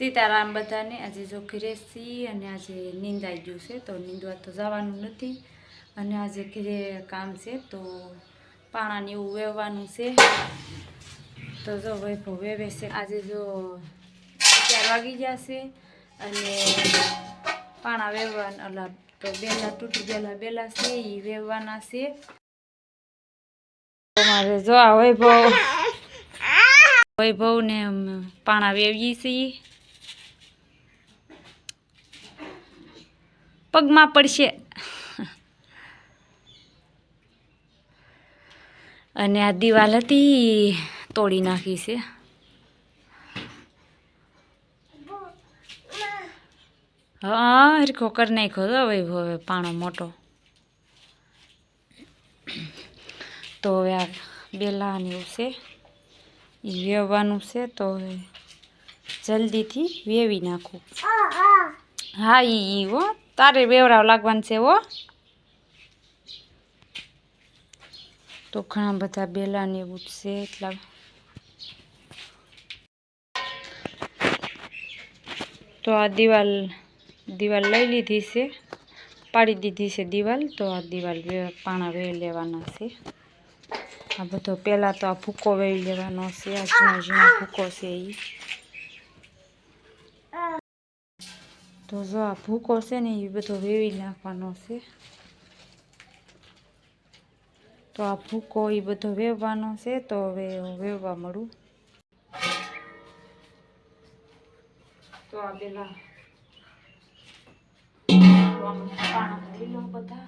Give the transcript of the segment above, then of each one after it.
સીતારામ બધાને આજે જો ઘરે અને આજે નીંદાઈ ગયું છે, તો નીંદવા તો જવાનું નથી. અને આજે ઘરે કામ છે, તો પાણાને એવું વેવવાનું છે. તો જો વૈભવ વેવે છે. આજે જો અગિયાર વાગી ગયા છે અને પાણા વેવવાના ઓલા તો બેલા તૂટી ગયેલા બેલા છે એ વેવવાના છે. મારે જો આ વૈભવ, વૈભવને પાણા વેવીએ છીએ. પગમાં પડશે. અને આ દિવાલ હતી, તોડી નાખી છે. હા, હરખો કરી નાખ્યો તો વૈભવ હવે પાણો મોટો. તો હવે આ બેલા ને એવું છે એ વેવવાનું છે, તો હવે જલ્દીથી વેવી નાખું. હા ઈ હો. તારે વેવરાવ લાગવાનું છે, હો. તો ઘણા બધા બેલા ને એવું છે, એટલા. તો આ દિવાલ દિવાલ લઈ લીધી છે, પાડી દીધી છે દિવાલ. તો આ દિવાલ પાણા વેવી લેવાના છે. આ બધો પહેલાં તો આ ભૂકો વેવી લેવાનો છે, આ ઝીણો ઝીણો ભૂકો છે એ તો જો આ ભૂકો છે ને એ બધો વેવી નાખવાનો છે. તો આ ભૂકો એ બધો વેવવાનો છે તો હવે વેવવા મળું. તો આ પેલા બધા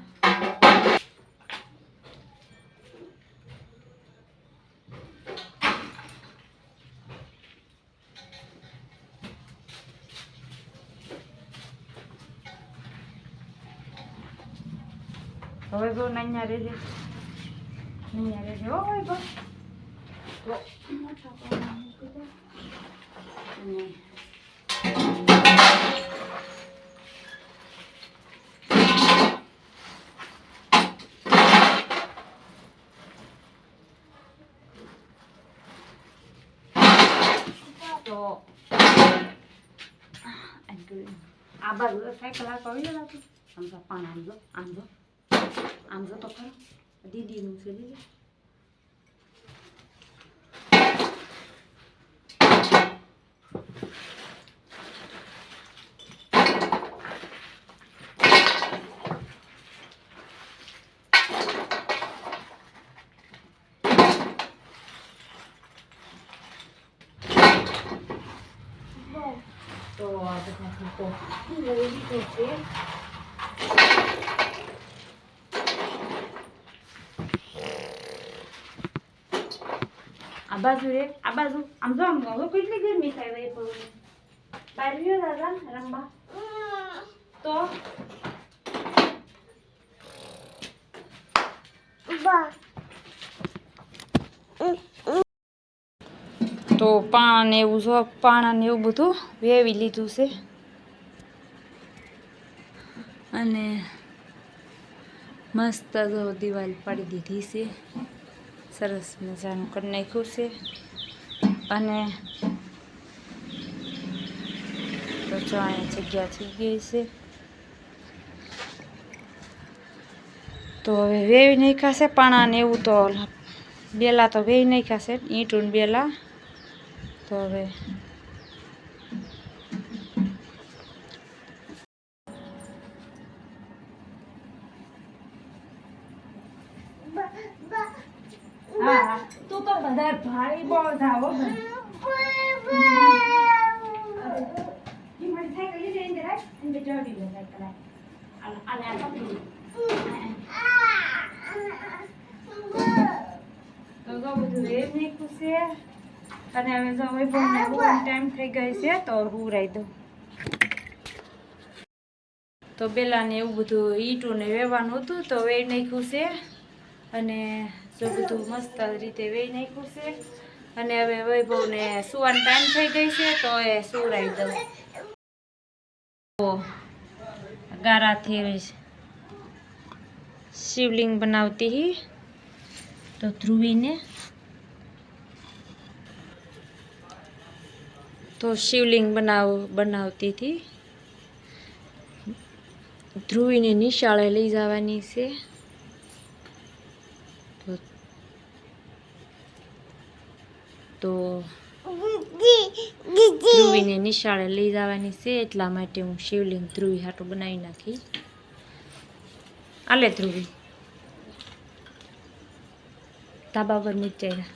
હવે બહુ નૈયા રહેજે નૈયા રહેજે હો ભાઈ બહુ તો. પાણા આ બાજુ સાયકલ હાંકવા આવી ગયો આમ પાન આમ જો આમ જો. આમ જો તો ખરો દીદીનું છે દીદી તો આ બધા ફૂકો લઈ લીધો બાજુ રે, આ બાજુ. આમ જો, આમ હવે કેટલી ગરમી થાય ભાઈ પણ. બહાર ગયો દાદા, રમવા. તો? તો પાણા ને એવું જો પાણા ને એવું બધું વેવી લીધું છે. અને મસ્ત દિવાલ પાડી દીધી છે. સરસ મજાનું કરી નાખ્યું છે. અને તો જો અહીંયા જગ્યા થઈ ગઈ છે. તો હવે વેવી નાખ્યા છે પાણા ને એવું તો બેલા તો વેવી નાખ્યા છે, ઈંટું બેલા. તો હવે હા તું તો બધા ભાઈ બહુ છે. અને હવે જો હવે બહુ ટાઈમ થઈ ગઈ છે તો હું રાઈ દઉં. તો બેલાને એવું બધું ઈંટું ને વેવાનું હતું તો વેઈ નાખ્યું છે. અને જો બધું મસ્ત રીતે વેઈ નાખ્યું છે. અને હવે વૈભવને સુવાનો ટાઈમ થઈ ગઈ છે, તો એ સુવરાઈ દઉં. ગારાથી શિવલિંગ બનાવતી તો ધ્રુવીને તો શિવલિંગ બનાવ, બનાવતી હતી. ધ્રુવીને નિશાળે લઈ જવાની છે. તો ધ્રુવીને નિશાળે લઈ જવાની છે એટલા માટે હું શિવલિંગ ધ્રુવી હાટું બનાવી નાખી. આલે ધ્રુવી. ધાબા પર જાય